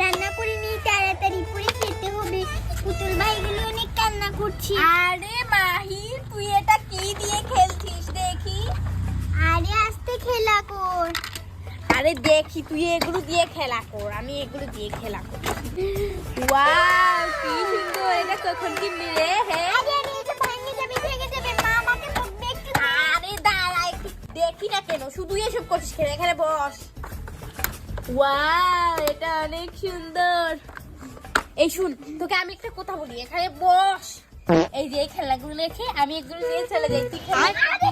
রান্না করে নিয়ে তাড়াতাড়ি করে খেতে হবে। পুতুল ভাইগুলো অনেক কান্না করছে। আরে মাহি তুই এটা কি দিয়ে খেলছিস দেখি? আরে আস্তে খেলা কর। আরে দেখি তুই এগুলো দিয়ে খেলা কর আমি এগুলো দিয়ে খেলা কর। ওয়াও কি সুন্দর এটা কখন কিনলি রে হ্যাঁ আরে বকবে একটু। আরে দাঁড়া একটু দেখি না কেন শুধু এসব করছিস এখানে বস। ওয়াও এটা অনেক সুন্দর। এই শুন, তোকে আমি একটা কথা বলি, এখানে বস। এই যে খেলাগুলো রেখে আমি এগুলো নিয়ে চলে যাই তুই খেলা আরে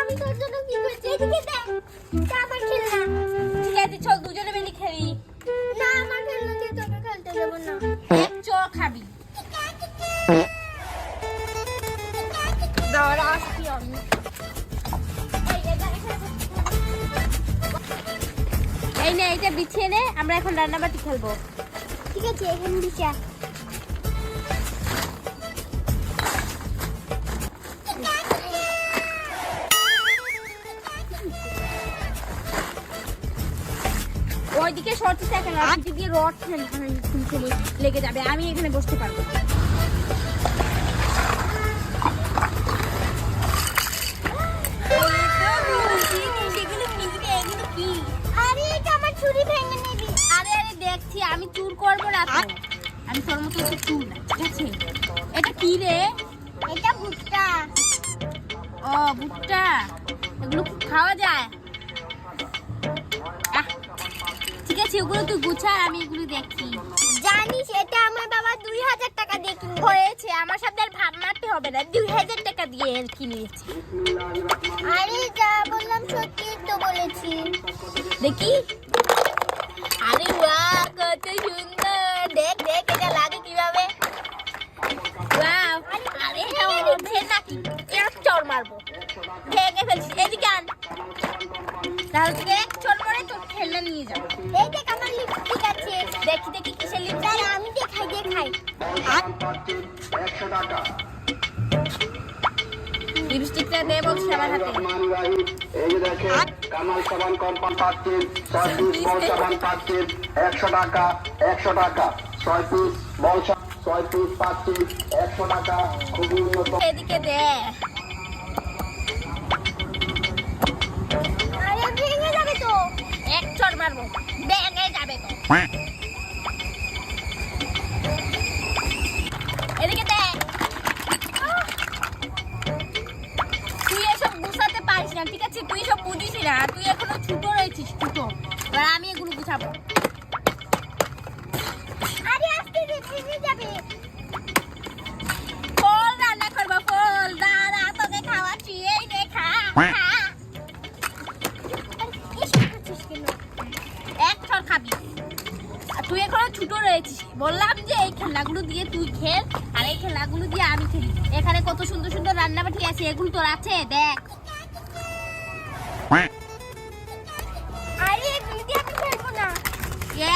আমি তোর জন্য কি করছি? এদিকে দেখ খেলনা আমরা এখন রান্নাবাটি খেলব। ঠিক আছে এখানে দিশা ওইদিকে সরতে থাকে না দিয়ে রড খুলে লেগে যাবে আমি এখানে বসতে পারব চুর করব না আমি তোর মতো তো চুর না ঠিক আছে? এটা কি রে? এটা ভুট্টা। ও ভুট্টা? এগুলো খাওয়া যায়। ঠিক আছে ওগুলো তুই গুছা আমি এগুলো দেখি জানিস এটা আমার বাবা দুই হাজার টাকা দিয়ে কিনে হয়েছে আমার সাথে আর ভাব মারতে হবে না। দুই হাজার টাকা দিয়ে কিনেছি। আরে যা বললাম সত্যি তো বলেছি। দেখি। এক চড় মারে তোর খেলনা নিয়ে যাব। এই দেখ আমার লিপস্টিক আছে। দেখি দেখি কিসের লিপস্টিক আমি দেখাই দেখাই। একশো টাকা লিপস্টিকটা দে বলছি আমার হাতে। এই যে দেখেন কামাল সাবান কোম্পানি পাচ্ছেন ছয় পিস বল সাবান পাচ্ছেন একশো টাকা একশো টাকা ছয় পিস বল ছয় পিস পাচ্ছেন একশো টাকা খুবই উন্নত। এদিকে দে। মারবো। ব্যাগে যাবে তো। এদিকে দেখ। তুই এসব গুছাতে পারিস না ঠিক আছে? তুই সব বুঝিস না। তুই এখনও ছোট রয়েছিস ছোট। এবার আমি এগুলো গুছাবো। বললাম যে এই খেলনাগুলো দিয়ে তুই খেল আর এই খেলনাগুলো দিয়ে আমি খেলি। এখানে কত সুন্দর সুন্দর রান্নাবাটি আছে এগুলো তোর আছে? দেখ। আরে এগুলো দিয়ে আমি খেলব না।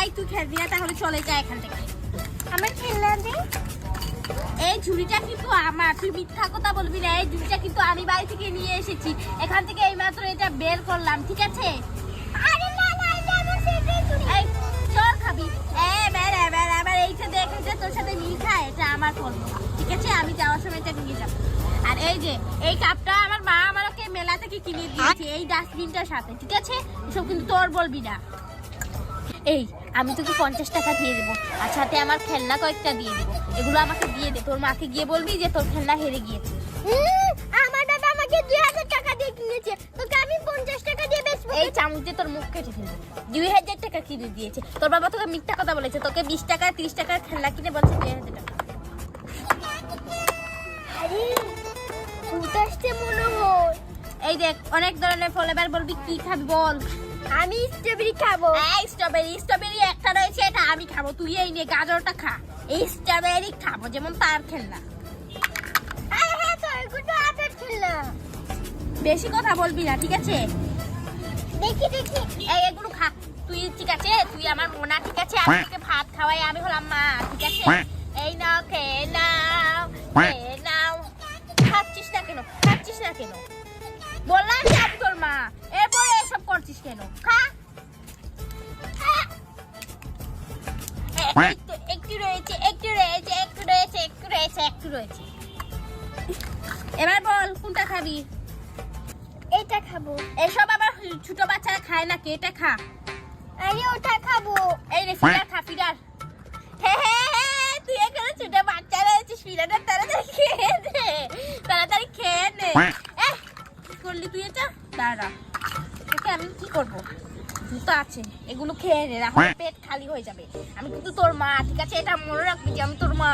এই তুই খেলবি না তাহলে চলে যা এখান থেকে। আমার খেলনা দে। এই ঝুড়িটা কিন্তু আমার তুই মিথ্যা কথা বলবি না এই ঝুড়িটা কিন্তু আমি বাড়ি থেকে নিয়ে এসেছি। এখান থেকে এইমাত্র এটা বের করলাম ঠিক আছে? আরে না না এটা আমার সেটাই চুরি এই চল খাবি। এ এইটা দেখে যে তোর সাথে মিল খায় এটা আমার ঠিক আছে? আমি যাওয়ার সময় এটা নিয়ে যাব। আর এই যে, এই কাপটা আমার মা আমাকে মেলা থেকে কিনে দিয়েছে? এই ডাস্টবিনটার সাথে, ঠিক আছে? কিন্তু তোর বলবি না। এই, আমি তোকে পঞ্চাশ টাকা দিয়ে দেবো। আর সাথে আমার খেলনা কয়েকটা দিয়ে দেবো। এগুলো আমাকে দিয়ে দে। তোর মাকে গিয়ে বলবি যে তোর খেলনা হেরে গিয়েছে। আমার আমাকে দুই হাজার টাকা দিয়ে কিনেছে তোকে আমি পঞ্চাশ টাকা দিয়ে বেচবো। এই চামচ দিয়ে তোর মুখ কেটে ফেলব। দুই হাজার টাকা কিনে দিয়েছে। তোর বাবা তোকে মিথ্যা কথা বলেছে। তোকে বিশ টাকা তিরিশ টাকার খেলনা কিনে বলছে দুই হাজার টাকা। আরে ভূত মনে হয়। এই দেখ অনেক ধরনের ফল এবার বলবি কি খাবি বল? আমি স্ট্রবেরি খাব। এই স্ট্রবেরি স্ট্রবেরি একটা রয়েছে এটা আমি খাব। তুই এই নিয়ে গাজরটা খা। এই স্ট্রবেরি খাব যেমন তার খেলনা। বেশি কথা বলবি না ঠিক আছে? দেখি দেখি। এই এগুলো খা। তুই ঠিক আছে? তুই আমার মোনা ঠিক আছে? আমি তোকে ভাত খাওয়াই আমি হলাম মা ঠিক আছে? এই নাও খেয়ে নাও খেয়ে নাও। খাচ্ছিস না কেন? খাচ্ছিস না কেন? বললাম যে আমি তোর মা। এরপরে এসব করছিস কেন? খা। খা। একটু রয়েছে একটু রয়েছে একটু রয়েছে একটু রয়েছে একটু রয়েছে। এবার বল কোনটা খাবি? এটা খাব। এসব আবার ছোট বাচ্চারা খায় না কে এটা খা? আরে ওটা খাব। এই রে ফিরার খা ফিরার। হে হে হে তুই এখানে ছোট বাচ্চা আছিস ফিরাটা তাড়াতাড়ি খেয়ে নে তাড়াতাড়ি খেয়ে নে। করলি তুই এটা? দাঁড়া। ওকে আমি কি করব? জুতো আছে এগুলো খেয়ে নে না পেট খালি হয়ে যাবে। আমি কিন্তু তোর মা ঠিক আছে? এটা মনে রাখবি যে আমি তোর মা।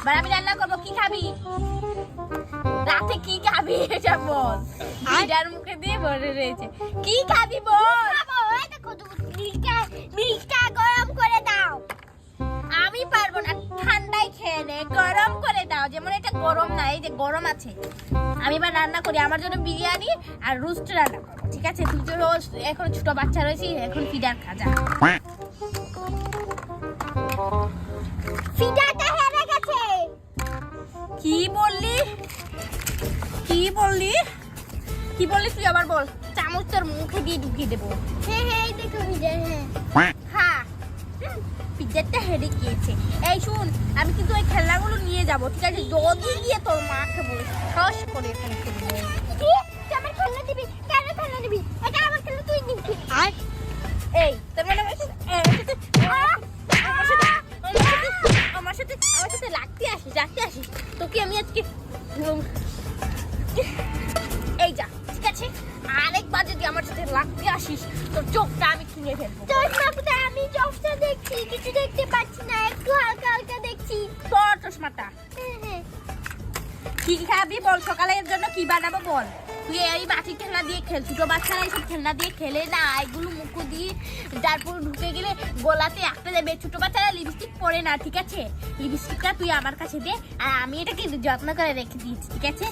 এবার আমি রান্না করব কি খাবি? রাতে কি খাবি? এটা বল। মুখে দিয়ে ভরে রয়েছে। কি খাবি বল? মিল্কটা গরম করে দাও। আমি পারব না ঠান্ডায় খেয়ে নে গরম করে দাও। যেমন গরম না এই যে গরম আছে। আমি এবার রান্না করি আমার জন্য বিরিয়ানি আর রুস্ট রান্না করব ঠিক আছে? তুই তো এখন ছোট বাচ্চা রয়েছি এখন ফিডার খাজা। ফিডাটা হেরে গেছে। কি বললি? কি বললি? কি বললি তুই আবার বল? চামচ তোর মুখে দিয়ে ঢুকিয়ে দেবো। হ্যাঁ হ্যাঁ এই দেখো ফিডার হ্যাঁ। হ্যাঁ পিজ্জাটা হেরে গিয়েছে। এই শুন আমি কিন্তু ওই খেলনাগুলো নিয়ে যাব ঠিক আছে? যদি গিয়ে তোর মাকে বলিস ঠস করে এখানে আমার খেলনা দিবি? কেন খেলনা দিবি? এটা আমার খেলনা তুই নিবি। আর এই তোর মানে আমার সাথে আমার সাথে লাগতে আসিস লাগতে আসিস। তোকে আমি আজকে এই যা ঠিক আছে? আরেকবার যদি আমার সাথে লাগতে আসিস তোর চোখটা আমি কিনে ফেলব। তোর আমি চোখটা দেখছি কিছু দেখতে পাচ্ছি না একটু হালকা হালকা দেখছি। তোর চশমাটা। হ্যাঁ হ্যাঁ। কি খাবি বল সকালের জন্য কি বানাবো বল? তুই এই বাটি খেলনা দিয়ে খেল ছোট বাচ্চারা এইসব খেলনা দিয়ে খেলে না এগুলো মুখো দিয়ে তারপর ঢুকে গেলে গোলাতে একটা দেবে। ছোট বাচ্চারা লিপস্টিক পরে না ঠিক আছে? লিপস্টিকটা তুই আমার কাছে দে আর আমি এটাকে যত্ন করে রেখে দিয়েছি ঠিক আছে?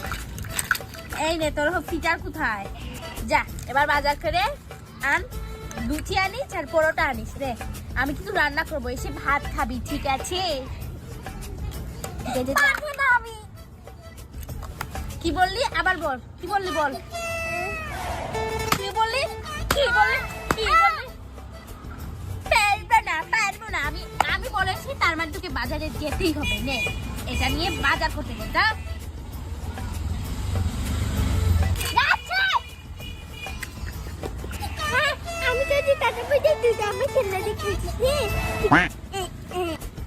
এই নে তোর ফিটার কোথায়? যা এবার বাজার করে আন লুচি আনিস আর পরোটা আনিস রে। আমি কিন্তু রান্না করব এসে ভাত খাবি ঠিক আছে? কি বললি? আবার বল কি বললি বল? কি বললি? কি বললি? কি বললি? পারব না পারব না। আমি আমি বলেছি তার মানে তোকে বাজারে যেতেই হবে নে। এটা নিয়ে বাজার করতে গেল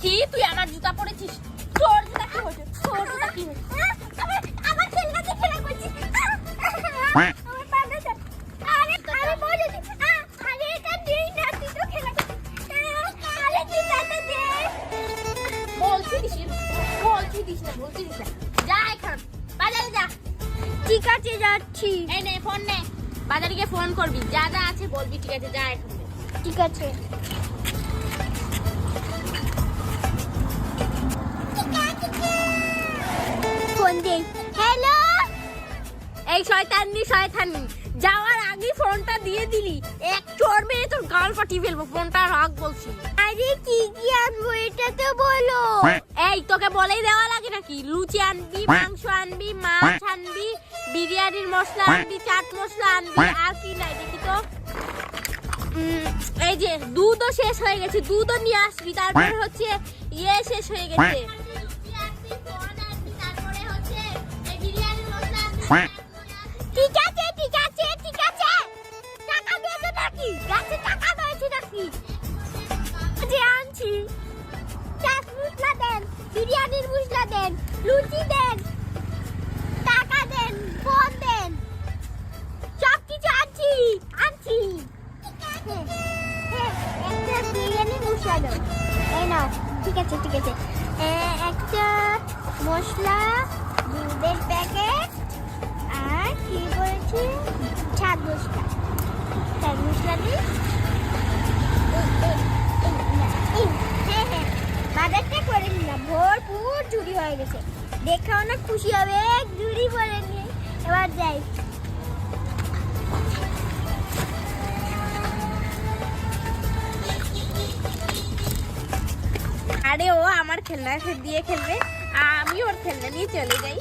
কি? তুই আমার জুতা পরেছিস? তোর জুতা কি হয়েছে? তোর জুতা কি হয়েছে? আমার খেলনা দিয়ে খেলা করছিস? ঠিক আছে যাচ্ছি। এই নে ফোন নে। বাজারে গিয়ে ফোন করবি। যা যা আছে বলবি ঠিক আছে যা এখন। ঠিক আছে। হ্যালো এই শয়তানি শয়তানি যাওয়ার আগে ফোনটা দিয়ে দিলি। এক চোর তোর গাল ফেলব, ফোনটা বলছি। আরে কি কি আনব এটা তো বলো। এই তোকে বলেই দেওয়া লাগে নাকি? লুচি আনবি, মাংস আনবি, মাছ আনবি, বিরিয়ানির মশলা আনবি, চাট মশলা আনবি, আর কি নাই দেখি তো। এই যে, দুধও শেষ হয়ে গেছে, দুধও নিয়ে আসবি, তারপরে হচ্ছে ইয়ে শেষ হয়ে গেছে। ঠিক আছে ঠিক আছে ঠিক আছে টাকা দিয়েছ নাকি? গাছে টাকা দিয়েছ নাকি? যে আনছি। চাট মশলা দেন, বিরিয়ানির মশলা দেন, লুচি দেন মশলা, দুধের প্যাকেট আর কি বলেছি? ছাদ মশলা। ছাদ মশলা দিই হ্যাঁ হ্যাঁ। বাজারটা করে নিলাম। ভরপুর চুরি হয়ে গেছে। দেখে অনেক খুশি হবে। এক ঝুড়ি ভরে নিয়ে এবার যাই। আরে ও আমার খেলনা দিয়ে খেলবে। আমি ওর খেলনা নিয়ে চলে যাই।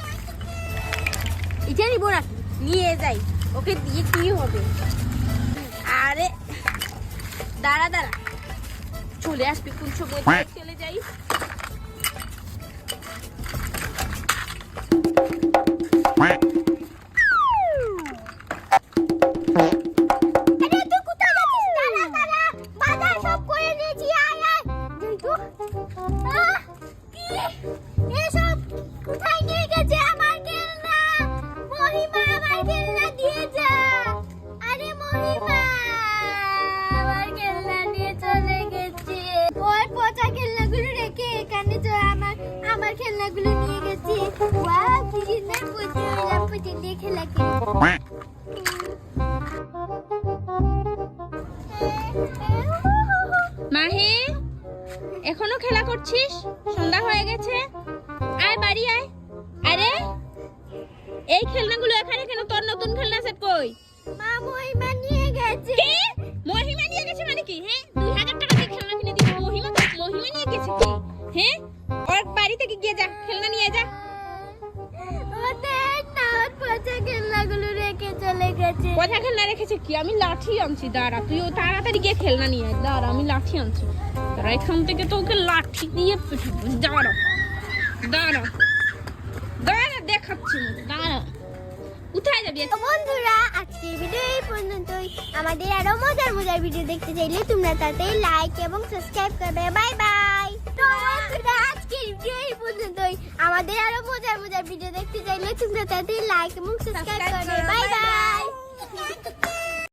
এটা নিব না নিয়ে যাই ওকে দিয়ে কি হবে? আরে দাঁড়া দাঁড়া। চলে আসবি কোন সময়? চলে যাই। পচে দিয়ে আমি লাঠি আনছি দাঁড়া তুই ও তাড়াতাড়ি গিয়ে খেলনা নিয়ে আয় দাঁড়া আমি লাঠি আনছি। দাঁড়া এখান থেকে তো ওকে লাঠি দিয়ে পিটাবো দাঁড়া দাঁড়া দাঁড়া দেখাচ্ছি দাঁড়া। কোথায় যাবি বন্ধুরা আজকের ভিডিও এই পর্যন্তই। আমাদের আরও মজার মজার ভিডিও দেখতে চাইলে তোমরা তাতে লাইক এবং সাবস্ক্রাইব করবে। বাই বাই তো বন্ধুরা আজকের ভিডিও এই পর্যন্তই। আমাদের আরও মজার মজার ভিডিও দেখতে চাইলে তোমরা তাতে লাইক এবং সাবস্ক্রাইব করবে। Bye bye